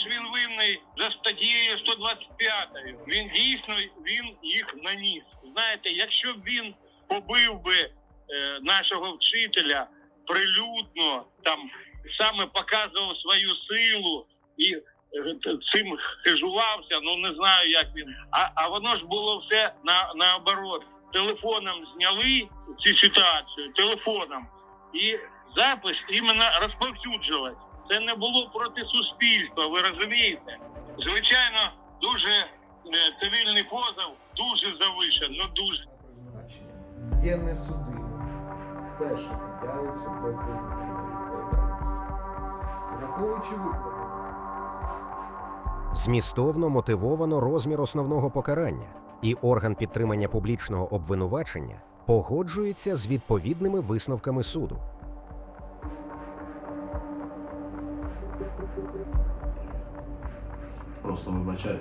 ж він винний за статтєю 125. Він дійсно він їх наніс. Знаєте, якщо б він побив би е, нашого вчителя прилюдно, там саме показував свою силу і е, цим хижувався, ну не знаю, як він. А, а воно ж було все на, наоборот. Телефоном зняли цю ситуацію, телефоном, і запис іменно розповсюджувалась. Це не було проти суспільства, ви розумієте? Звичайно, дуже е, цивільний позов дуже завишений, ну дуже. призначення є несудимим, вперше притягується до відповідальності. Враховуючи виклади, Змістовно мотивовано розмір основного покарання, і орган підтримання публічного обвинувачення погоджується з відповідними висновками суду. Просто вибачаюсь.